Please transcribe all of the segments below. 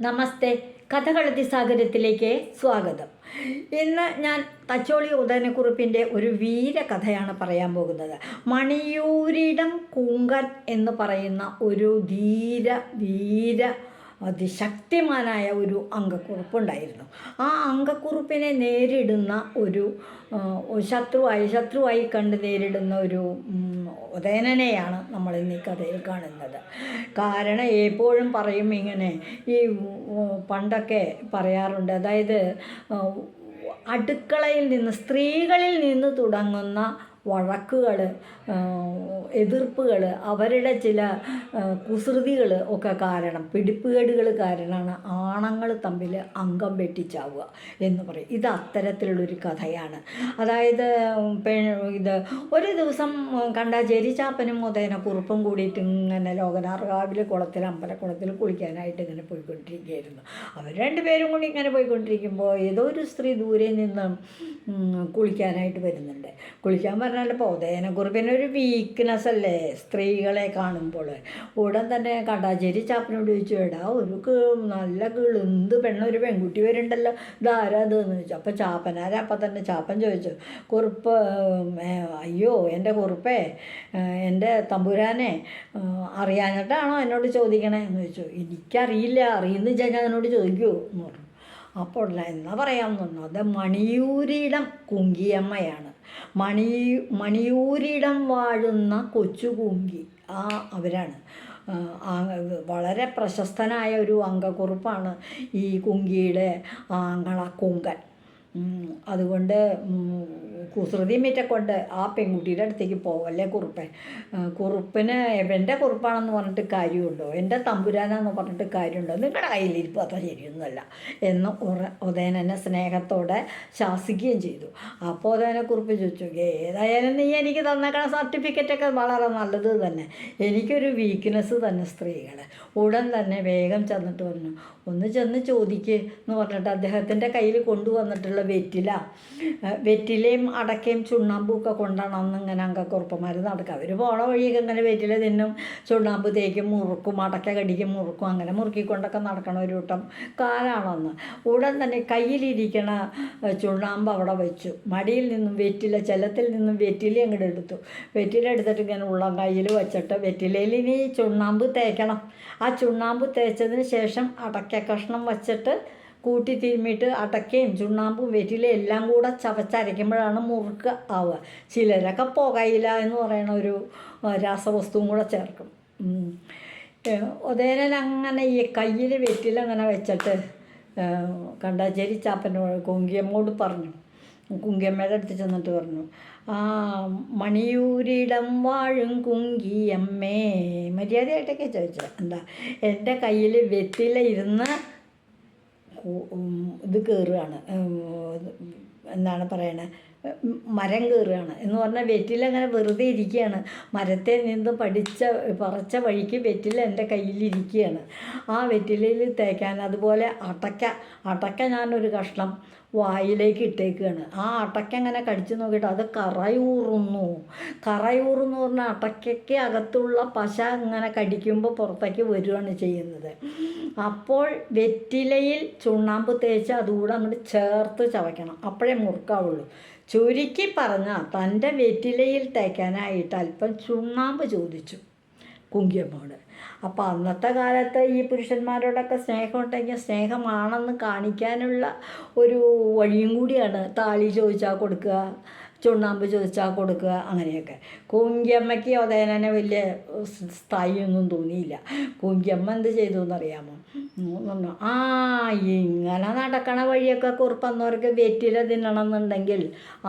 നമസ്തേ. കഥകളത്തി സാഗരത്തിലേക്ക് സ്വാഗതം. ഇന്ന് ഞാൻ തച്ചോളി ഉദയനക്കുറിപ്പിന്റെ ഒരു വീരകഥയാണ് പറയാൻ പോകുന്നത്. മണിയൂരിടം കൂങ്കൻ എന്ന് പറയുന്ന ഒരു ധീര വീര അതിശക്തിമാനായ ഒരു അംഗക്കുറിപ്പുണ്ടായിരുന്നു. ആ അംഗക്കുറിപ്പിനെ നേരിടുന്ന ഒരു ശത്രുവായി ശത്രുവായി കണ്ട് നേരിടുന്ന ഒരു ഉദയനനെയാണ് നമ്മൾ ഇന്ന് ഈ കഥയിൽ കാണുന്നത്. കാരണം എപ്പോഴും പറയും ഇങ്ങനെ ഈ പണ്ടൊക്കെ പറയാറുണ്ട്. അതായത് അടുക്കളയിൽ നിന്ന് സ്ത്രീകളിൽ നിന്ന് തുടങ്ങുന്ന വഴക്കുകൾ എതിർപ്പുകൾ അവരുടെ ചില കുസൃതികൾ ഒക്കെ കാരണം പിടിപ്പുകേടുകൾ കാരണമാണ് ആണങ്ങൾ തമ്മിൽ അംഗം വെട്ടിച്ചാവുക എന്ന് പറയും. ഇത് അത്തരത്തിലുള്ളൊരു കഥയാണ്. അതായത് പെ ഇത് ഒരു ദിവസം കണ്ട ജെരിച്ചാപ്പനും മുതേന കുറുപ്പും കൂടിയിട്ട് ഇങ്ങനെ ലോകനാർകാവിൽ കുളത്തിൽ അമ്പലക്കുളത്തിൽ കുളിക്കാനായിട്ട് ഇങ്ങനെ പോയിക്കൊണ്ടിരിക്കുകയായിരുന്നു. അവർ രണ്ടുപേരും കൂടി ഇങ്ങനെ പോയിക്കൊണ്ടിരിക്കുമ്പോൾ ഏതോ ഒരു സ്ത്രീ ദൂരെ നിന്ന് കുളിക്കാനായിട്ട് വരുന്നുണ്ട്. കുളിക്കാൻ പറഞ്ഞാൽ ഉദയനക്കുറിപ്പിന് ഒരു വീക്ക്നെസ് അല്ലേ? സ്ത്രീകളെ കാണുമ്പോൾ. ഉടൻ തന്നെ കടാചേരി ചാപ്പനോട് ചോദിച്ചു എടാ ഒരു നല്ല കിളുന്ത് പെണ്ണ് ഒരു പെൺകുട്ടി വരുന്നുണ്ടല്ലോ. ഇതാരാ ഇതെന്ന് ചോദിച്ചു. അപ്പം ചാപ്പനാരാ അപ്പം തന്നെ ചാപ്പൻ ചോദിച്ചു കുറുപ്പ് അയ്യോ എന്റെ കുറുപ്പേ എന്റെ തമ്പുരാനെ അറിയാഞ്ഞിട്ടാണോ എന്നോട് ചോദിക്കണേ? എന്ന് ചോദിച്ചു. എനിക്കറിയില്ല അറിയുന്ന വെച്ചാൽ ഞാൻ എന്നോട് ചോദിക്കൂ. എന്ന് പറഞ്ഞു. അപ്പോൾ എന്നാ പറയാമെന്നു അത് മണിയൂരിടം കുങ്കിയമ്മയാണ്. മണി മണിയൂരിടം വാഴുന്ന കൊച്ചുകൂങ്കി. ആ അവരാണ്. വളരെ പ്രശസ്തനായ ഒരു അംഗക്കുറിപ്പാണ് ഈ കുങ്കിയുടെ ആങ്ങള കുങ്കൻ. അതുകൊണ്ട് കുസൃതി മീറ്റക്കൊണ്ട് ആ പെൺകുട്ടിയുടെ അടുത്തേക്ക് പോവല്ലേ കുറുപ്പൻ? കുറുപ്പിന് എന്റെ കുറുപ്പാണെന്ന് പറഞ്ഞിട്ട് കാര്യമുണ്ടോ? എന്റെ തമ്പുരാനാന്ന് പറഞ്ഞിട്ട് കാര്യമുണ്ടോ? നിങ്ങളുടെ കയ്യിലിരിപ്പ് അത്ര ശരിയൊന്നുമല്ല. എന്ന് ഉറ ഉദയനനെ സ്നേഹത്തോടെ ശാസിക്കുകയും ചെയ്തു. അപ്പോൾ ഉദയനെ കുറിപ്പ് ചോദിച്ചു ഏതായാലും നീ എനിക്ക് തന്നേക്കണ സർട്ടിഫിക്കറ്റൊക്കെ വളരെ നല്ലത് തന്നെ. എനിക്കൊരു വീക്ക്നെസ് തന്നെ സ്ത്രീകൾ ഉടൻ തന്നെ വേഗം ചെന്നിട്ട് പറഞ്ഞു ഒന്ന് ചെന്ന് ചോദിക്കുക എന്ന് പറഞ്ഞിട്ട് അദ്ദേഹത്തിന്റെ കയ്യിൽ കൊണ്ടുവന്നിട്ടുള്ള വെറ്റില. വെറ്റിലയും അടക്കയും ചുണ്ണാമ്പും ഒക്കെ കൊണ്ടാണ് അന്ന് ഇങ്ങനെ അങ്കക്കുറുപ്പന്മാർ നടക്കുക. അവർ പോണ വഴിയൊക്കെ ഇങ്ങനെ വെറ്റില തിന്നും ചുണ്ണാമ്പ് തേക്കും മുറുക്കും അടക്ക കടിക്കും മുറുക്കും അങ്ങനെ മുറുക്കിക്കൊണ്ടൊക്കെ നടക്കണ ഒരു കൂട്ടം കാലാണെന്ന് ഉടൻ തന്നെ കയ്യിലിരിക്കണ ചുണ്ണാമ്പ് അവിടെ വെച്ചു. മടിയിൽ നിന്നും വെറ്റില ചെലത്തിൽ നിന്നും വെറ്റില അങ്ങോട്ട് എടുത്തു. വെറ്റില എടുത്തിട്ട് ഇങ്ങനെ ഉള്ളം കയ്യിൽ വെച്ചിട്ട് വെറ്റിലയിൽ ഇനി ചുണ്ണാമ്പ് തേക്കണം. ആ ചുണ്ണാമ്പ് തേച്ചതിന് ശേഷം അടക്ക കഷ്ണം വെച്ചിട്ട് കൂട്ടി തിരുമ്മിയിട്ട് അടക്കയും ചുണ്ണാമ്പും വെറ്റിലയും എല്ലാം കൂടെ ചവച്ചരയ്ക്കുമ്പോഴാണ് മുറുക്ക് ആവുക. ചിലരൊക്കെ പുകയില എന്ന് പറയുന്ന ഒരു രാസവസ്തുവും കൂടെ ചേർക്കും. ഉദയനൻ അങ്ങനെ ഈ കയ്യിൽ വെറ്റില അങ്ങനെ വെച്ചിട്ട് ഏ, കണ്ടാച്ചേരി ചാപ്പനോട് കുങ്കിയമ്മോട് പറഞ്ഞു. കുങ്കിയമ്മയുടെ അടുത്ത് ചെന്നിട്ട് പറഞ്ഞു ആ മണിയൂരിടം വാഴും കുങ്കിയമ്മേ. മര്യാദയായിട്ടൊക്കെ ചോദിച്ചത് എന്താ എന്റെ കയ്യിൽ വെറ്റില ഇരുന്ന് ഇത് കയറുകയാണ് എന്താണ് പറയണത് മരം കയറുകയാണ് എന്ന് പറഞ്ഞാൽ വെറ്റില അങ്ങനെ വെറുതെ ഇരിക്കുകയാണ്. മരത്തെ നിന്ന് പഠിച്ച പറച്ച വഴിക്ക് വെറ്റിൽ എന്റെ കയ്യിലിരിക്കുകയാണ് ആ വെറ്റിലയിൽ തേക്കാൻ അതുപോലെ അടക്ക അടക്ക ഞാനൊരു കഷ്ണം വായിലേക്ക് ഇട്ടേക്കുകയാണ് ആ അടയ്ക്ക അങ്ങനെ കടിച്ചു നോക്കിയിട്ട്? അത് കറയൂറുന്നു. കറയൂറെന്ന് പറഞ്ഞാൽ അടയ്ക്കയ്ക്ക് അകത്തുള്ള പശ ഇങ്ങനെ കടിക്കുമ്പോൾ പുറത്തേക്ക് വരികയാണ് ചെയ്യുന്നത്. അപ്പോൾ വെറ്റിലയിൽ ചുണ്ണാമ്പ് തേച്ച് അതുകൂടെ അങ്ങോട്ട് ചേർത്ത് ചവയ്ക്കണം. അപ്പോഴേ മുറുക്കാവുള്ളൂ. ചുരുക്കി പറഞ്ഞാൽ തന്റെ വെറ്റിലയിൽ തേക്കാനായിട്ട് അല്പം ചുണ്ണാമ്പ് ചോദിച്ചു. കുങ്കിയമ്മോട് അപ്പോൾ അന്നത്തെ കാലത്ത് ഈ പുരുഷന്മാരോടൊക്കെ സ്നേഹം ഉണ്ടെങ്കിൽ സ്നേഹമാണെന്ന് കാണിക്കാനുള്ള ഒരു വഴിയും കൂടിയാണ് താളി ചോദിച്ചാൽ കൊടുക്കുക ചുണ്ണാമ്പ് ചോദിച്ചാൽ കൊടുക്കുക അങ്ങനെയൊക്കെ. കുങ്കിയമ്മയ്ക്ക് ഉദയനനെ വലിയ സ്ഥായിയൊന്നും തോന്നിയില്ല. കൂങ്കിയമ്മ എന്ത് ചെയ്തു എന്നറിയാമോ ആ ഇങ്ങനെ നടക്കണ വഴിയൊക്കെ കുറുപ്പന്നവർക്ക് വെറ്റില തിന്നണമെന്നുണ്ടെങ്കിൽ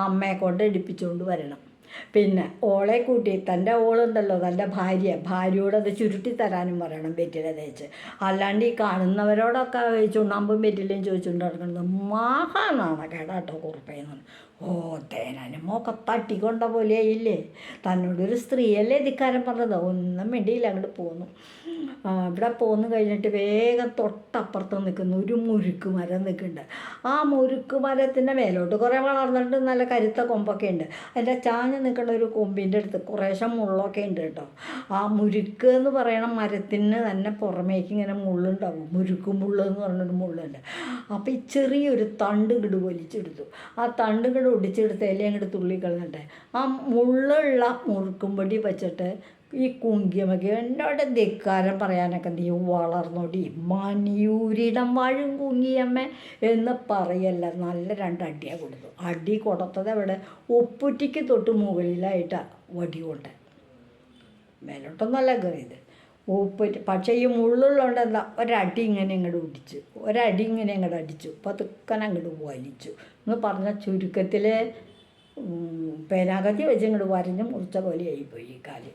അമ്മയെ കൊണ്ട് എടുപ്പിച്ചുകൊണ്ട് വരണം. പിന്നെ ഓളെ കൂട്ടി തന്റെ ഓളുണ്ടല്ലോ തന്റെ ഭാര്യ ഭാര്യയോട് അത് ചുരുട്ടി തരാനും പറയണം വെറ്റില തേച്ച്. അല്ലാണ്ട് ഈ കാണുന്നവരോടൊക്കെ ചുണ്ണാമ്പും വെറ്റിലയും ചോദിച്ചുകൊണ്ട് നടക്കുന്നത് മഹാനാണ് കേടാട്ടോ കുറുപ്പയെന്ന് ഓ തേനാനും മോക്കെ തട്ടിക്കൊണ്ട പോലെയായില്ലേ? തന്നോടൊരു സ്ത്രീയല്ലേ ധിക്കാരം പറഞ്ഞത്? ഒന്നും വേണ്ടിയില്ല അങ്ങോട്ട് പോന്നു. ഇവിടെ പോന്നു കഴിഞ്ഞിട്ട് വേഗം തൊട്ടപ്പുറത്ത് നിൽക്കുന്ന. ഒരു മുരുക്ക് മരം നിൽക്കുന്നുണ്ട്. ആ മുരുക്ക് മരത്തിന്റെ മേലോട്ട് കുറേ വളർന്നിട്ട് നല്ല കരുത്ത കൊമ്പൊക്കെ ഉണ്ട്. അതിന്റെ ചാഞ്ഞ് നിൽക്കുന്ന ഒരു കൊമ്പിന്റെ അടുത്ത് കുറേശ്ശെ മുള്ളൊക്കെ ഉണ്ട് കേട്ടോ. ആ മുരുക്ക് എന്ന് പറയണ മരത്തിന് തന്നെ പുറമേക്ക് ഇങ്ങനെ മുള്ളുണ്ടാവും. മുരുക്ക് മുള്ള് എന്ന് പറഞ്ഞൊരു മുള്ളുണ്ട്. അപ്പോൾ ഈ ചെറിയൊരു തണ്ട് കിട് വലിച്ചെടുത്തു. ആ തണ്ട് കിട് ഒടിച്ചെടുത്ത് ഇല അങ്ങോട്ട് തുള്ളി കളഞ്ഞിട്ട്. ആ മുള്ളുള്ള മുറുക്കുംപൊടി വെച്ചിട്ട് ഈ കുങ്കിയമൊക്കെ എന്നോട് ധിക്കാരം പറയാനൊക്കെ നീ വളർന്നോടി. മണിയൂരിടം വാഴും കുങ്കിയമ്മ എന്ന് പറയല്ല. നല്ല രണ്ട് അടിയാണ് കൊടുത്തു അടി കൊടുത്തത് അവിടെ ഒപ്പുറ്റിക്ക് തൊട്ട് മുകളിലായിട്ടാണ് വടി കൊണ്ട്. മേലോട്ടൊന്നല്ല കയറിയത്. ഉപ്പിട്ട് പക്ഷേ ഈ മുള്ളുള്ളതുകൊണ്ട് എന്താ? ഒരടി ഇങ്ങനെ ഇങ്ങോട്ട് ഒടിച്ചു ഒരടി ഇങ്ങനെ ഇങ്ങോട്ട് അടിച്ചു. പതുക്കനെ അങ്ങോട്ട് വലിച്ചു. എന്ന് പറഞ്ഞ ചുരുക്കത്തിൽ പേനാകത്തി വെച്ച് ഇങ്ങോട്ട് വരഞ്ഞ് മുറിച്ച പോലെ ആയിപ്പോയി ഈ കാൽ.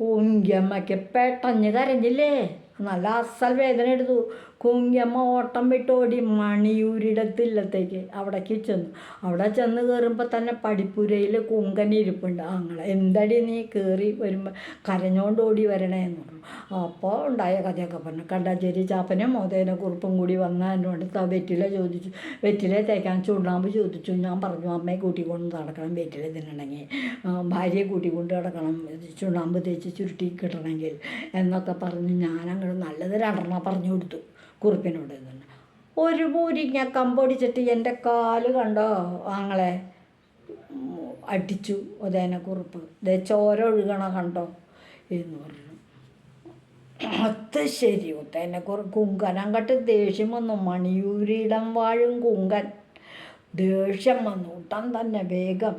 കുങ്കിയമ്മയ്ക്ക് പെട്ടഞ്ഞ് കരഞ്ഞില്ലേ? നല്ല അസൽ വേദന എടുത്തു. കുങ്കിയമ്മ ഓട്ടം വിട്ടോടി മണിയൂരിടത്തില്ലത്തേക്ക് അവിടേക്ക് ചെന്നു. അവിടെ ചെന്ന് കയറുമ്പോൾ തന്നെ പടിപ്പുരയിൽ കുങ്കൻ ഇരിപ്പുണ്ട്. അങ്ങനെ എന്തടി നീ കയറി വരുമ്പോൾ കരഞ്ഞോണ്ട് ഓടി വരണേന്ന്. പറഞ്ഞു അപ്പോൾ ഉണ്ടായ കഥയൊക്കെ പറഞ്ഞു. കണ്ടാച്ചേരി ചാപ്പനും മോതേനെ കുറിപ്പും കൂടി വന്ന എന്നോട് വെറ്റില ചോദിച്ചു. വെറ്റില തേക്കാൻ ചുണ്ണാമ്പ് ചോദിച്ചു. ഞാൻ പറഞ്ഞു അമ്മയെ കൂട്ടിക്കൊണ്ട് നടക്കണം വെറ്റില തിന്നണമെങ്കിൽ. ഭാര്യയെ കൂട്ടിക്കൊണ്ട് നടക്കണം ചുണ്ണാമ്പ് തേച്ച് ചുരുട്ടി കിട്ടണമെങ്കിൽ. എന്നൊക്കെ പറഞ്ഞ് ഞാൻ അങ്ങോട്ട് നല്ലത് രണ്ടെണ്ണം പറഞ്ഞു കൊടുത്തു കുറിപ്പിനോട് തന്നെ ഒരു പൂരിങ്ങ കമ്പൊടിച്ചിട്ട് എന്റെ കാൽ കണ്ടോ ആങ്ങളെ? അടിച്ചു അതേനെ കുറുപ്പ്. ദേ ചോര ഒഴുകണ കണ്ടോ? എന്ന് പറഞ്ഞു. അത് ശരി ഒത്തേനെ കുറെ കുങ്കനം കട്ട് ദേഷ്യം വന്നു. മണിയൂരിടം വാഴും കുങ്കൻ. ദേഷ്യം വന്നു. ഉടൻ തന്നെ വേഗം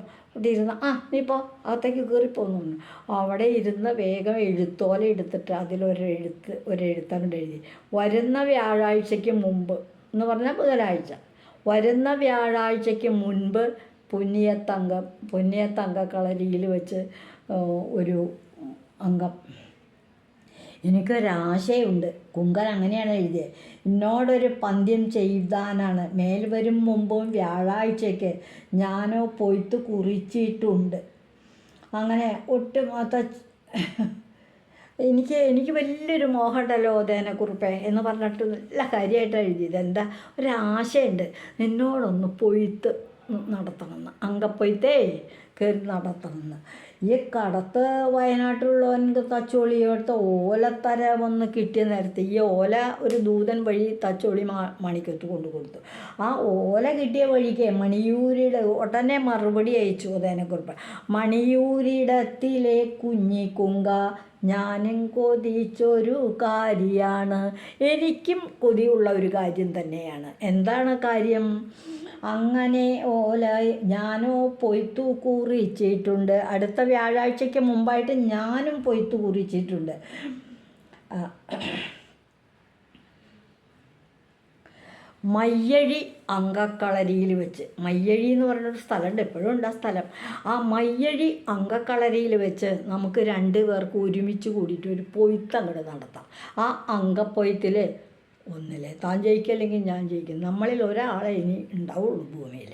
ഇരുന്ന് ആ നീ പോ. അകത്തേക്ക് കയറിപ്പോന്നു അവിടെ ഇരുന്ന് വേഗം എഴുത്തോല എടുത്തിട്ട് അതിലൊരെഴുത്ത് ഒരെഴുത്തങ്ങോട്ട് എഴുതി. വരുന്ന വ്യാഴാഴ്ചയ്ക്ക് മുമ്പ് എന്ന് പറഞ്ഞാൽ ബുധനാഴ്ച. വരുന്ന വ്യാഴാഴ്ചയ്ക്ക് മുൻപ് പുന്നിയത്തങ്കം കളരിയിൽ വെച്ച് ഒരു അംഗം. എനിക്കൊരാശയുണ്ട്. കുങ്കൻ അങ്ങനെയാണ് എഴുതിയത് എന്നോടൊരു പന്ത്യം ചെയ്താനാണ്. മേൽ വരും മുമ്പും വ്യാഴാഴ്ചയ്ക്ക് ഞാനോ പൊയ്ത്ത് കുറിച്ചിട്ടുണ്ട്. അങ്ങനെ ഒട്ടും അത്ത എനിക്ക് എനിക്ക് വലിയൊരു മോഹമുണ്ടല്ലോ ഓതേനെക്കുറിപ്പേ എന്ന് പറഞ്ഞിട്ട് നല്ല കാര്യമായിട്ടാണ് എഴുതിയത്. എന്താ? ഒരാശയുണ്ട്. നിന്നോടൊന്ന് പൊയ്ത്ത് നടത്തണമെന്ന്. അങ്കപ്പൊയ്ത്തേ കയറി നടത്തണമെന്ന്. ഈ കടത്ത് വയനാട്ടിലുള്ളവനക്ക് തച്ചോളിയോടത്ത് ഓലത്തര വന്ന് കിട്ടിയ നേരത്ത് ഈ ഓല ഒരു ദൂതൻ വഴി തച്ചോളി മാ മണിക്കത്ത് കൊണ്ടു കൊടുത്തു. ആ ഓല കിട്ടിയ വഴിക്ക് മണിയൂരിയുടെ ഉടനെ മറുപടി അയച്ചു അതിനെക്കുറിപ്പ് മണിയൂരിടത്തിലെ കുഞ്ഞിക്കുങ്ക ഞാനും കൊതിച്ചൊരു കാര്യമാണ് എനിക്കും കൊതിയുള്ള ഒരു കാര്യം തന്നെയാണ്. എന്താണ് കാര്യം? അങ്ങനെ ഓല ഞാനോ പൊയ്ത്തു കുറിച്ചിട്ടുണ്ട്. അടുത്ത വ്യാഴാഴ്ചയ്ക്ക് മുമ്പായിട്ട് ഞാനും പൊയ്ത്തു കുറിച്ചിട്ടുണ്ട്. മയ്യഴി അങ്കക്കളരിയിൽ വെച്ച്. മയ്യഴി എന്ന് പറഞ്ഞൊരു സ്ഥലമുണ്ട്. എപ്പോഴും ഉണ്ട് ആ സ്ഥലം. ആ മയ്യഴി അങ്കക്കളരിയിൽ വെച്ച് നമുക്ക് രണ്ട് പേർക്ക് ഒരുമിച്ച് കൂടിയിട്ട് ഒരു പൊയ്ത്ത് അങ്ങോട്ട് നടത്താം. ആ അങ്കപ്പൊയ്ത്തിൽ ഒന്നില്ലേ താൻ ജയിക്കല്ലെങ്കിൽ ഞാൻ ജയിക്കും. നമ്മളിൽ ഒരാളെ ഇനി ഉണ്ടാവുള്ളൂ ഭൂമിയിൽ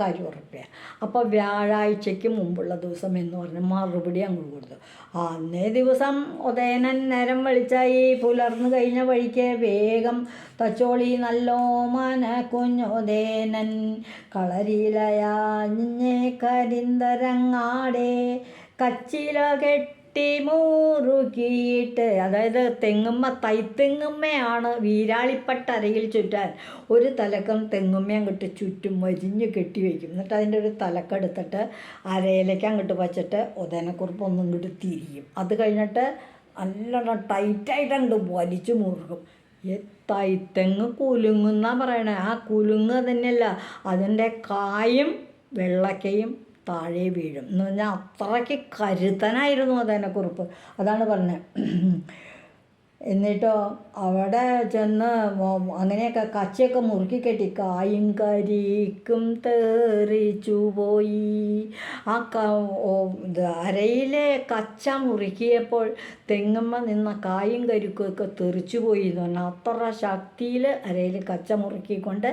കാര്യം ഉറപ്പിയാണ് അപ്പോൾ വ്യാഴാഴ്ചയ്ക്ക് മുമ്പുള്ള ദിവസം എന്ന് പറഞ്ഞ് മറുപടി അങ്ങ് കൊടുത്തു. അന്നേ ദിവസം ഉദയനൻ നേരം വെളിച്ചായി. പുലർന്നു കഴിഞ്ഞ വഴിക്ക് വേഗം തച്ചോളി നല്ലോ മന കുഞ്ഞുദേനൻ കളരിയിലയാഞ്ഞേ കരിന്തരങ്ങാടെ കച്ചില കെട്ടി മുറുക്കിയിട്ട് അതായത് തെങ്ങുമ്മ തൈത്തെങ്ങുമ്മയാണ് വീരാളിപ്പട്ടരയിൽ ചുറ്റാൻ ഒരു തലക്കം തെങ്ങുമ്മ അങ്ങോട്ട് ചുറ്റും മരിഞ്ഞ് കെട്ടിവെക്കും എന്നിട്ട് അതിന്റെ ഒരു തലക്കെടുത്തിട്ട് അരയിലേക്ക് അങ്ങോട്ട് വച്ചിട്ട് ഉദയനക്കുറിപ്പ് ഒന്നും ഇങ്ങോട്ട് തിരിയും. അത് കഴിഞ്ഞിട്ട് നല്ലോണം ടൈറ്റായിട്ട് അങ്ങോട്ട് വലിച്ചു മുറുകും. തൈത്തെങ്ങ് കുലുങ്ങുന്നാണ് പറയണേ? ആ കുലുങ്ങ് തന്നെയല്ല അതിന്റെ കായും വെള്ളക്കയും താഴെ വീഴും. എന്ന് പറഞ്ഞാൽ അത്രയ്ക്ക് കരുത്തനായിരുന്നു അതിനെക്കുറിപ്പ്. അതാണ് പറഞ്ഞത് എന്നിട്ടോ അവിടെ ചെന്ന് അങ്ങനെയൊക്കെ കച്ചയൊക്കെ മുറുക്കി കെട്ടി കായും കരിക്കും തെറിച്ചു പോയി. ആ ക അരയിലെ കച്ച മുറുക്കിയപ്പോൾ തെങ്ങമ്മ നിന്ന കായും കരിക്കും ഒക്കെ തെറിച്ചു പോയി എന്ന് പറഞ്ഞാൽ അത്ര ശക്തിയിൽ അരയിൽ കച്ച മുറുക്കിക്കൊണ്ട്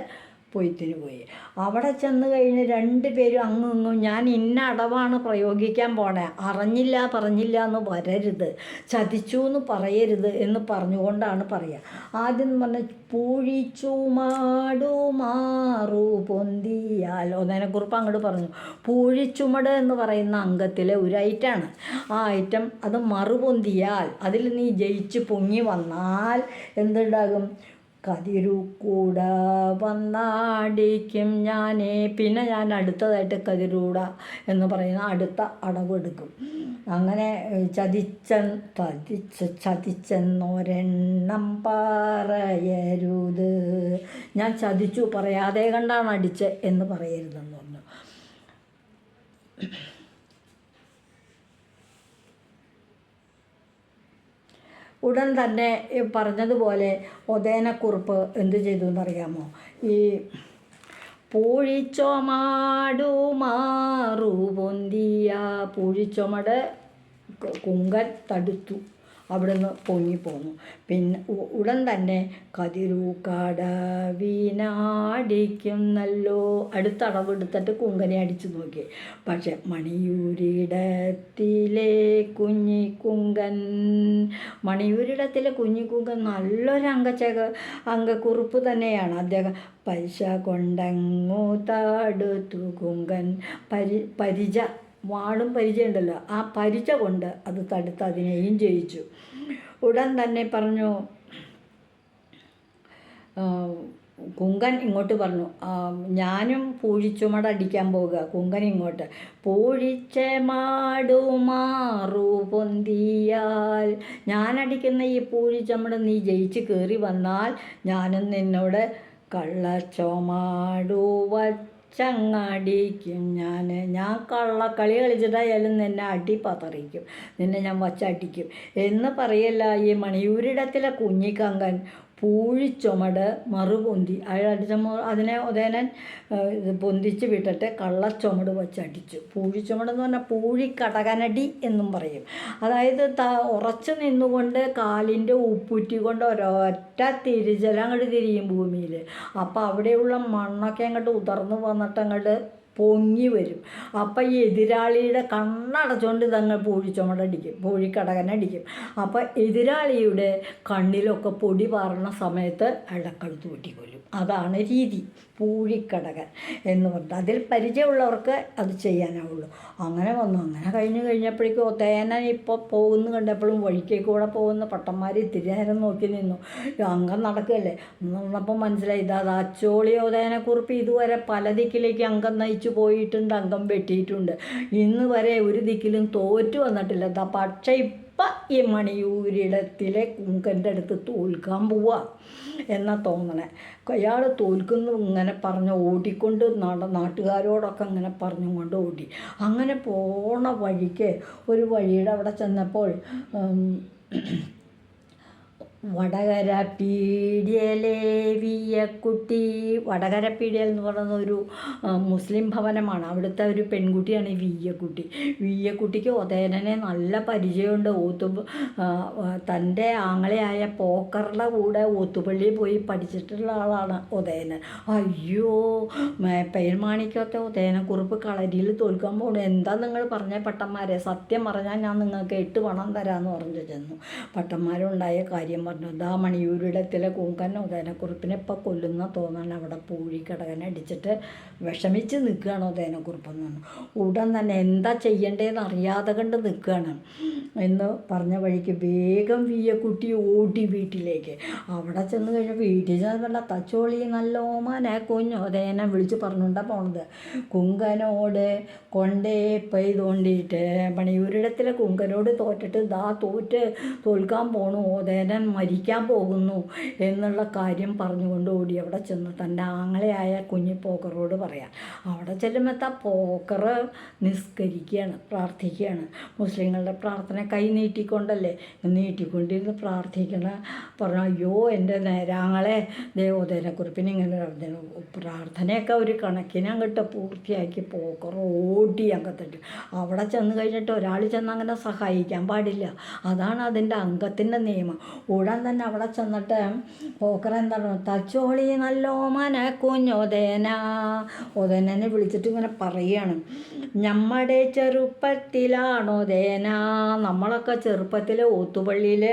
പൊയ്ത്തിന് പോയി. അവിടെ ചെന്ന് കഴിഞ്ഞ് രണ്ട് പേരും അങ്ങും ഇങ്ങും ഞാൻ ഇന്ന അടവാണ് പ്രയോഗിക്കാൻ പോണേ അറിഞ്ഞില്ല പറഞ്ഞില്ല എന്ന് വരരുത് ചതിച്ചു എന്ന് പറയരുത് എന്ന് പറഞ്ഞുകൊണ്ടാണ് പറയുക ആദ്യം പറഞ്ഞ പൂഴിച്ചു മാടു മാറു പൊന്തിയാൽ ഒന്നതിനെക്കുറിപ്പ് അങ്ങോട്ട് പറഞ്ഞു. പൂഴിച്ചുമട് എന്ന് പറയുന്ന അംഗത്തിലെ ഒരു ഐറ്റാണ് ആ ഐറ്റം അത് മറുപൊന്തിയാൽ അതിൽ നീ ജയിച്ച് പൊങ്ങി വന്നാൽ എന്തുണ്ടാകും? കതിരു കൂട വന്നാടിക്കും ഞാനേ. പിന്നെ ഞാൻ അടുത്തതായിട്ട് കതിരൂട എന്ന് പറയുന്ന അടുത്ത അടവെടുക്കും. അങ്ങനെ ചതിച്ചൻ ചതിച്ച ചതിച്ചെന്നൊരെണ്ണം പറയരുത്. ഞാൻ ചതിച്ചു പറയാതെ കണ്ടാണ് അടിച്ച് എന്ന് പറയരുതെന്ന് പറഞ്ഞു. ഉടൻ തന്നെ പറഞ്ഞതുപോലെ ഒതേനക്കുറിപ്പ് എന്ത് ചെയ്തു എന്നറിയാമോ? ഈ പൂഴിച്ചൊമാടു മാറു പൊന്തിയ പൂഴിച്ചൊമട് കുങ്കൻ തടുത്തു അവിടുന്ന് പൊങ്ങിപ്പോന്നു പിന്നെ. ഉടൻ തന്നെ വീനാടിക്കും നല്ലോ. അടുത്ത അടവെടുത്തിട്ട് കുങ്കനെ അടിച്ചു നോക്കി. പക്ഷെ മണിയൂരിടത്തിലെ കുഞ്ഞിക്കുങ്കൻ മണിയൂരിടത്തിലെ കുഞ്ഞിക്കുങ്കൻ നല്ലൊരു അംഗച്ചക അംഗക്കുറിപ്പ് തന്നെയാണ്. അദ്ദേഹം പൈസ കൊണ്ടങ്ങു താടുത്തു കുങ്കൻ. പരി പരിച വാളും പരിചയമുണ്ടല്ലോ. ആ പരിച കൊണ്ട് അത് തടുത്ത് അതിനെയും ജയിച്ചു ഉടൻ തന്നെ പറഞ്ഞു കുങ്കൻ ഇങ്ങോട്ട് പറഞ്ഞു ഞാനും പൂഴിച്ചുമടടിക്കാൻ പോവുക. കുങ്കൻ ഇങ്ങോട്ട് പൂഴിച്ച മാടുമാറു പൊന്തിയാൽ ഞാനടിക്കുന്ന ഈ പൂഴിച്ചമട് നീ ജയിച്ച് കയറി വന്നാൽ ഞാനും നിന്നോട് കള്ളച്ചോമാടു വച്ചങ്ങടിക്കും ഞാൻ ഞാൻ കള്ളക്കളി കളിച്ചിട്ടായാലും നിന്നെ അടി നിന്നെ ഞാൻ വച്ചടിക്കും. എന്ന് പറയല്ല ഈ മണിയൂരിടത്തിലെ കുഞ്ഞിക്കങ്കൻ. പൂഴിച്ചുമട് മറുപൊന്തി. അടിച്ച അതിനെ ഉദയനൻ പൊന്തിച്ച് വിട്ടിട്ട് കള്ളച്ചുമട് വെച്ചടിച്ചു പൂഴിച്ചുമടെന്ന് പറഞ്ഞാൽ പൂഴിക്കടകനടി എന്നും പറയും. അതായത് ത ഉറച്ചു നിന്നുകൊണ്ട് കാലിന്റെ ഉപ്പുറ്റി കൊണ്ട് ഒരൊറ്റ തിരിജലം അങ്ങോട്ട് തിരിയും ഭൂമിയിൽ അപ്പോൾ അവിടെയുള്ള മണ്ണൊക്കെ അങ്ങോട്ട് ഉതർന്നു വന്നിട്ട് അങ്ങോട്ട് പൊങ്ങി വരും. അപ്പം ഈ എതിരാളിയുടെ കണ്ണടച്ചുകൊണ്ട് ഇതങ്ങ് പൂഴിച്ചുമടടിക്കും പൂഴിക്കടകനടിക്കും അപ്പം എതിരാളിയുടെ കണ്ണിലൊക്കെ പൊടി പാറുന്ന സമയത്ത് അടക്കടുത്ത് വെട്ടിക്കൊല്ലും അതാണ് രീതി. പൂഴിക്കടകൻ എന്ന് പറഞ്ഞിട്ട് അതിൽ പരിചയമുള്ളവർക്ക് അത് ചെയ്യാനാവുള്ളൂ. അങ്ങനെ വന്നു. അങ്ങനെ കഴിഞ്ഞ് കഴിഞ്ഞപ്പോഴേക്കും ഒത്തേനൻ ഇപ്പോൾ പോകുന്നു കണ്ടപ്പോഴും വഴിക്കേ കൂടെ പോകുന്ന പട്ടന്മാർ നേരം നോക്കി നിന്നു. അംഗം നടക്കുകയല്ലേ? വന്നപ്പോൾ മനസ്സിലായി. ഇതാ അത് അച്ചോളി ഒതേനെക്കുറിപ്പ് ഇതുവരെ പല ദിക്കിലേക്ക് അംഗം നയിച്ചു പോയിട്ടുണ്ട്. അംഗം വെട്ടിയിട്ടുണ്ട്. ഇന്ന് വരെ ഒരു ദിക്കിലും തോറ്റു വന്നിട്ടില്ല. പക്ഷേ ഇപ്പം ഈ മണിയൂരിടത്തിലെ കുങ്കന്റെ അടുത്ത് തോൽക്കാൻ പോവുക എന്നാ തോന്നണേ. അയാൾ തോൽക്കുന്നു ഇങ്ങനെ പറഞ്ഞ് ഓടിക്കൊണ്ട് നട നാട്ടുകാരോടൊക്കെ അങ്ങനെ പറഞ്ഞുകൊണ്ട് ഓടി. അങ്ങനെ പോണ വഴിക്ക് ഒരു വഴിയുടെ അവിടെ ചെന്നപ്പോൾ വടകര പീഡിയലേവിയ വിയക്കുട്ടി വടകര പീഡിയൽ എന്ന് പറയുന്ന ഒരു മുസ്ലിം ഭവനമാണ്. അവിടുത്തെ ഒരു പെൺകുട്ടിയാണ് ഈ വിയ്യക്കുട്ടി. വിയ്യക്കുട്ടിക്ക് ഒതേനെ നല്ല പരിചയമുണ്ട്. ഓത്തു തന്റെ ആങ്ങളെയായ പോക്കറുടെ കൂടെ ഓത്തുപള്ളിയിൽ പോയി പഠിച്ചിട്ടുള്ള ആളാണ് ഒതേനൻ അയ്യോ പെരുമാണിക്കത്തെ ഒതേനക്കുറിപ്പ് കളരിയിൽ തോൽക്കാൻ പോകണം എന്താ നിങ്ങൾ പറഞ്ഞ പട്ടന്മാരെ? സത്യം പറഞ്ഞാൽ ഞാൻ നിങ്ങൾക്ക് എട്ട് പണം തരാമെന്ന് പറഞ്ഞു ചെന്നു. പട്ടന്മാരുണ്ടായ കാര്യം പറഞ്ഞു ദാ മണിയൂരിടത്തിലെ കൂങ്കൻ ഉദയനക്കുറിപ്പിനെ ഇപ്പം കൊല്ലുന്ന തോന്നാൻ അവിടെ പൂഴി പൂഴിക്കടകനെ അടിച്ചിട്ട് വിഷമിച്ച് നിൽക്കുകയാണ് പറഞ്ഞു. ഉടൻ തന്നെ എന്താ ചെയ്യേണ്ടതെന്ന് അറിയാതെ കണ്ട് നിൽക്കുകയാണ് എന്ന് പറഞ്ഞ വഴിക്ക് വേഗം വീയക്കുട്ടി ഓടി വീട്ടിലേക്ക്. അവിടെ ചെന്ന് കഴിഞ്ഞാൽ വീട്ടിൽ ചെന്നല്ല തച്ചോളി നല്ല ഓമാനെ കുഞ്ഞോദേനെ വിളിച്ച് പറഞ്ഞുകൊണ്ടാ പോണത്. കുങ്കനോട് കൊണ്ടേ പെയ്തോണ്ടിട്ട് മണിയൂരിടത്തിലെ കുങ്കനോട് തോറ്റിട്ട് ദാ തോറ്റ് തോൽക്കാൻ പോണു ഓദേനൻ മരിക്കാൻ പോകുന്നു എന്നുള്ള കാര്യം പറഞ്ഞുകൊണ്ട് ഓടി അവിടെ ചെന്ന് തന്റെ ആങ്ങളെയായ കുഞ്ഞി പോക്കറോട് പറയാം. അവിടെ ചെല്ലുമ്പോൾ ആ പോക്കർ നിസ്കരിക്കുകയാണ് പ്രാർത്ഥിക്കുകയാണ് മുസ്ലിങ്ങളുടെ പ്രാർത്ഥന കൈ നീട്ടിക്കൊണ്ടല്ലേ? നീട്ടിക്കൊണ്ടിരുന്ന് പ്രാർത്ഥിക്കണ പറഞ്ഞു അയ്യോ എന്റെ നേരാങ്ങളെ ദേവോദയനെക്കുറിപ്പിന് ഇങ്ങനെ പ്രാർത്ഥനയൊക്കെ ഒരു കണക്കിന് അങ്ങോട്ട് പൂർത്തിയാക്കി പോക്കർ ഓടി അംഗത്തിട്ട് അവിടെ ചെന്ന് കഴിഞ്ഞിട്ട് ഒരാൾ ചെന്ന് അങ്ങനെ സഹായിക്കാൻ പാടില്ല. അതാണ് അതിന്റെ അംഗത്തിന്റെ നിയമം. ഉടൻ തന്നെ അവിടെ ചെന്നിട്ട് പോക്കർ എന്താണ് തച്ചോളി നല്ലോ മന കുഞ്ഞോദേന ഓതേനെ വിളിച്ചിട്ട് ഇങ്ങനെ പറയാണ്. നമ്മുടെ ചെറുപ്പത്തിലാണോദേന നമ്മളൊക്കെ ചെറുപ്പത്തിൽ ഓത്തുപള്ളിയിൽ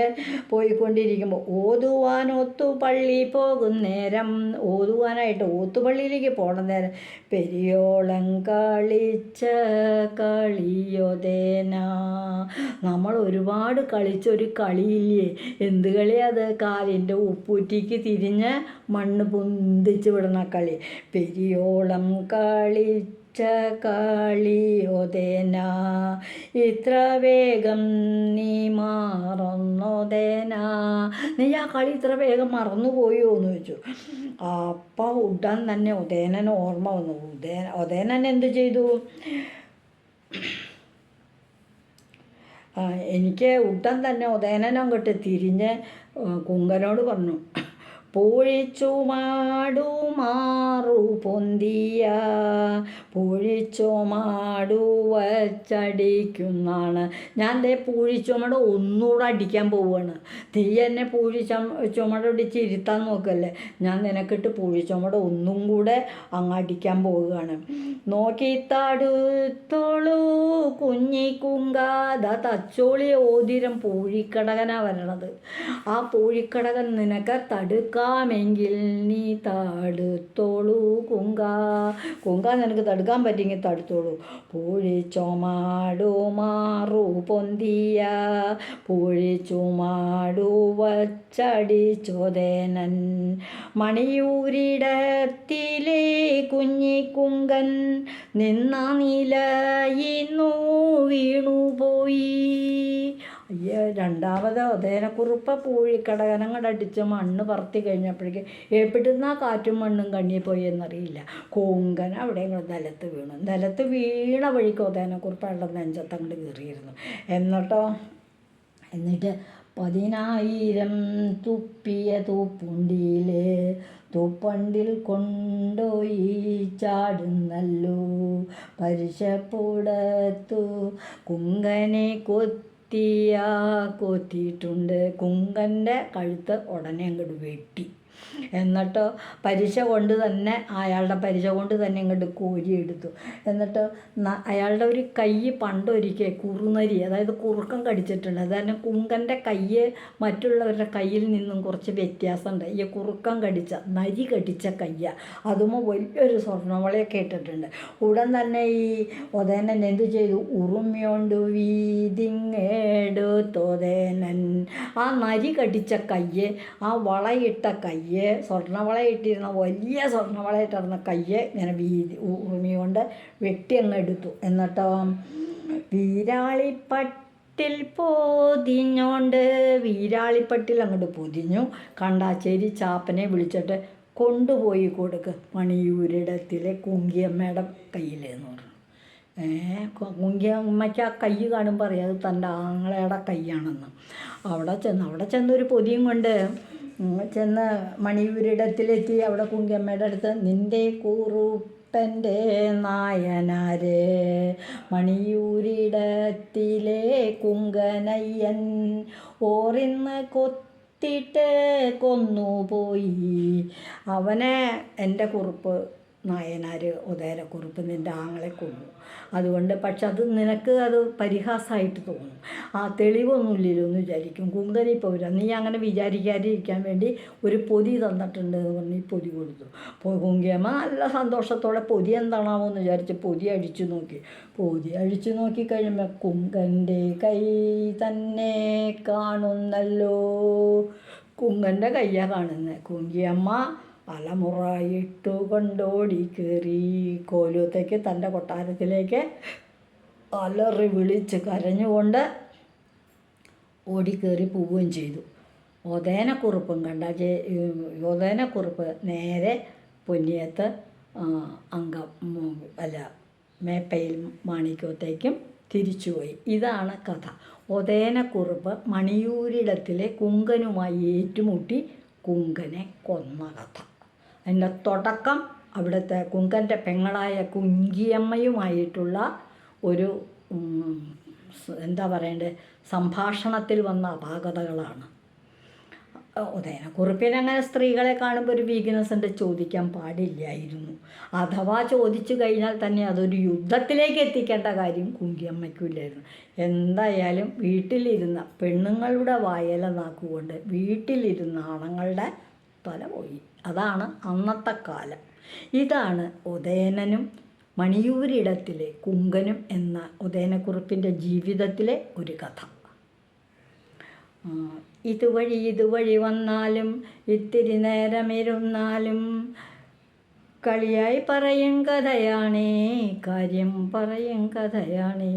പോയിക്കൊണ്ടിരിക്കുമ്പോൾ ഓതുവാൻ ഒത്തുപള്ളി പോകും നേരം. ഓതുവാനായിട്ട് ഓത്തുപള്ളിയിലേക്ക് പോകണം നേരം പെരിയോളം കളിച്ച കളിയോദേന നമ്മൾ ഒരുപാട് കളിച്ചൊരു കളിയില്ലേ? എന്ത് കളിയാ അത് കാലിന്റെ ഉപ്പൂറ്റിക്ക് തിരിഞ്ഞ് മണ്ണ് പൊന്തിച്ച് വിടുന്ന കളി. പെരിയോളം കളിച്ച കളിയൊതേന ഇത്ര വേഗം നീ മാറുന്നൊതേന നീ ആ കളി ഇത്ര വേഗം മറന്നുപോയോ എന്ന് ചോദിച്ചു. അപ്പം ഉടൻ തന്നെ ഉദയനന് ഓർമ്മ വന്നു. ഉദയൻ ഉദയനൻ എന്ത് ചെയ്തു? എനിക്ക് ഉടൻ തന്നെ ഉദയനൻ അങ്ങോട്ട് തിരിഞ്ഞ് കുങ്കനോട് പറഞ്ഞു. പൂഴിച്ചു മാടു മാറു പൊന്തിയ പൊഴിച്ചുമാടു വച്ചടിക്കുന്നാണ് ഞാൻ ദേ പൂഴിച്ചുമട ഒന്നുകൂടെ അടിക്കാൻ പോവുകയാണ് തീ എന്നെ പൂഴിച്ച ചുമട ഇടിച്ച് ഇരുത്താൻ നോക്കല്ലേ? ഞാൻ നിനക്കിട്ട് പൂഴിച്ചുമട ഒന്നും കൂടെ അങ്ങ് അടിക്കാൻ പോവുകയാണ്. നോക്കി തടുത്തോളൂ കുഞ്ഞി കുങ്കാത തച്ചോളി ഓതിരം പൂഴിക്കടകനാ വരണത്. ആ പൂഴിക്കടകൻ നിനക്ക് തടുക്കാമെങ്കിൽ നീ തടുത്തോളൂ കുങ്ക. കുങ്ക നിനക്ക് തടുക്കാൻ പറ്റിയെങ്കിൽ തടുത്തോളൂ. പൂഴി ചുമാടു മാറു പൊന്തിയ. പൂഴി ചുമാടു വച്ചടിച്ചോദേനൻ മണിയൂരിടത്തിലെ കുഞ്ഞിക്കുങ്കൻ നിന്ന നിലയിന്നു വീണുപോയി. അയ്യ രണ്ടാമത് ഉദയനക്കുറുപ്പ പൂഴിക്കടകനങ്ങട് അടിച്ച് മണ്ണ് പറത്തി കഴിഞ്ഞപ്പോഴേക്ക് എവിടുന്നാ കാറ്റും മണ്ണും കണ്ണി പോയി എന്നറിയില്ല. കൊങ്കൻ അവിടെ നിലത്ത് വീണു. നിലത്ത് വീണ വഴിക്ക് ഉദയനക്കുറുപ്പ് അയാളുടെ നെഞ്ചത്തങ്ങോട്ട് കയറിയിരുന്നു. എന്നിട്ടോ? എന്നിട്ട് പതിനായിരം തുപ്പിയ തൂപ്പുണ്ടിയിലെ തൂപ്പണ്ടിൽ കൊണ്ടോയി ചാടുന്നല്ലോ. പരിശപ്പുടത്തു കുങ്കനെ കൊത്തിയ കൊത്തിയിട്ടുണ്ട്. കുങ്കന്റെ കഴുത്ത് ഉടനെ അങ്ങോട്ട് വെട്ടി. എന്നിട്ട് പലിശ കൊണ്ട് തന്നെ അയാളുടെ പലിശ കൊണ്ട് തന്നെ ഇങ്ങോട്ട് കോരിയെടുത്തു എന്നിട്ട് അയാളുടെ ഒരു കൈ പണ്ടൊരിക്കൽ കുറുനരി അതായത് കുറുക്കം കടിച്ചിട്ടുണ്ട്. അതായത് കുങ്കന്റെ കൈ മറ്റുള്ളവരുടെ കയ്യിൽ നിന്നും കുറച്ച് വ്യത്യാസമുണ്ട്. ഈ കുറുക്കം കടിച്ച നരി കടിച്ച കയ്യ. അതുമ്പോൾ വലിയൊരു സ്വർണവളയൊക്കെ ഇട്ടിട്ടുണ്ട് ഉടൻ തന്നെ ഈ ഒതേനൻ എന്തു ചെയ്തു? ഉറുമ്യോണ്ട് വീതിങ്ങേടുത്തോതേനൻ ആ നരി കടിച്ച കയ്യ് ആ വളയിട്ട കയ്യ് സ്വർണവള ഇട്ടിരുന്ന വലിയ സ്വർണവള ഇട്ടിരുന്ന കയ്യെ ഇങ്ങനെ വീതി ഉറുമി കൊണ്ട് വെട്ടി അങ്ങ് എടുത്തു. എന്നിട്ടോ വീരാളിപ്പട്ടിൽ പൊതിഞ്ഞോണ്ട് വീരാളിപ്പട്ടിൽ അങ്ങോട്ട് പൊതിഞ്ഞു. കണ്ടാച്ചേരി ചാപ്പനെ വിളിച്ചിട്ട് കൊണ്ടുപോയി കൊടുക്ക് മണിയൂരിടത്തിലെ കുങ്കിയമ്മയുടെ കയ്യിലെന്ന് പറഞ്ഞു. ഏ കുങ്കിയമ്മയ്ക്ക് ആ കൈ കാണുമ്പോൾ അറിയാം അത് തന്റെ ആങ്ങളയുടെ കൈയാണെന്ന്. അവിടെ ചെന്ന് അവിടെ ചെന്നൊരു പൊതിയും കൊണ്ട് ചെന്ന് മണിയൂരിടത്തിലെത്തി അവിടെ കുങ്കിയമ്മയുടെ അടുത്ത് നിന്റെ കുറുപ്പന്റെ നായനാരെ മണിയൂരിടത്തിലെ കുങ്കനയ്യൻ ഓറിന്ന് കൊത്തിട്ട് കൊന്നുപോയി. അവനെ എന്റെ കുറുപ്പ് നായനാര് ഉദയനക്കുറുപ്പ് നിന്റെ ആങ്ങളെ കൊന്നു. അതുകൊണ്ട് പക്ഷെ അത് നിനക്ക് അത് പരിഹാസമായിട്ട് തോന്നും. ആ തെളിവൊന്നുമില്ലല്ലോ എന്ന് വിചാരിക്കും കുന്തരി പൗര നീ അങ്ങനെ വിചാരിക്കാതിരിക്കാൻ വേണ്ടി ഒരു പൊതി തന്നിട്ടുണ്ട് എന്ന് പറഞ്ഞ് ഈ പൊതി കൊടുത്തു. കുങ്കിയമ്മ നല്ല സന്തോഷത്തോടെ പൊതി എന്താണാവോ എന്ന് വിചാരിച്ച് പൊതി അഴിച്ചു നോക്കി. പൊതി അഴിച്ചു നോക്കി കഴിയുമ്പോൾ കുങ്കന്റെ കൈ തന്നെ കാണുന്നല്ലോ. കുങ്കന്റെ കയ്യാണ് കാണുന്നത് കുങ്കിയമ്മ പലമുറ കൊണ്ടോടി കയറി കോലൂത്തേക്ക് തന്റെ കൊട്ടാരത്തിലേക്ക് അലറി വിളിച്ച് കരഞ്ഞുകൊണ്ട് ഓടിക്കേറി പോവുകയും ചെയ്തു. ഒതേനക്കുറുപ്പും കണ്ട ജെ നേരെ പൊന്നിയത്ത് അങ്കം അല്ല മേപ്പയിൽ മാണിക്യത്തേക്കും തിരിച്ചുപോയി ഇതാണ് കഥ. ഒതേനക്കുറുപ്പ് മണിയൂരിടത്തിലെ കുങ്കനുമായി ഏറ്റുമുട്ടി കുങ്കനെ കൊന്ന കഥ. അതിന്റെ തുടക്കം അവിടുത്തെ കുങ്കന്റെ പെങ്ങളായ കുങ്കിയമ്മയുമായിട്ടുള്ള ഒരു എന്താ പറയണ്ടേ സംഭാഷണത്തിൽ വന്ന അപാകതകളാണ്. ഉദയനക്കുറിപ്പിന് അങ്ങനെ സ്ത്രീകളെ കാണുമ്പോൾ ഒരു വീക്ക്നെസ് ഉണ്ട് ചോദിക്കാൻ പാടില്ലായിരുന്നു. അഥവാ ചോദിച്ചു കഴിഞ്ഞാൽ തന്നെ അതൊരു യുദ്ധത്തിലേക്ക് എത്തിക്കേണ്ട കാര്യം കുങ്കിയമ്മയ്ക്കില്ലായിരുന്നു എന്തായാലും വീട്ടിലിരുന്ന പെണ്ണുങ്ങളുടെ വായല നാക്കുകൊണ്ട് വീട്ടിലിരുന്ന ആണുങ്ങളുടെ തല പോയി. അതാണ് അന്നത്തെ കാലം. ഇതാണ് ഉദയനനും മണിയൂരിടത്തിലെ കുങ്കനും എന്ന ഉദയനക്കുറിപ്പിന്റെ ജീവിതത്തിലെ ഒരു കഥ. ഇതുവഴി ഇതുവഴി വന്നാലും ഇത്തിരി നേരമിരുന്നാലും കളിയായി പറയും കഥയാണേ കാര്യം പറയും കഥയാണേ.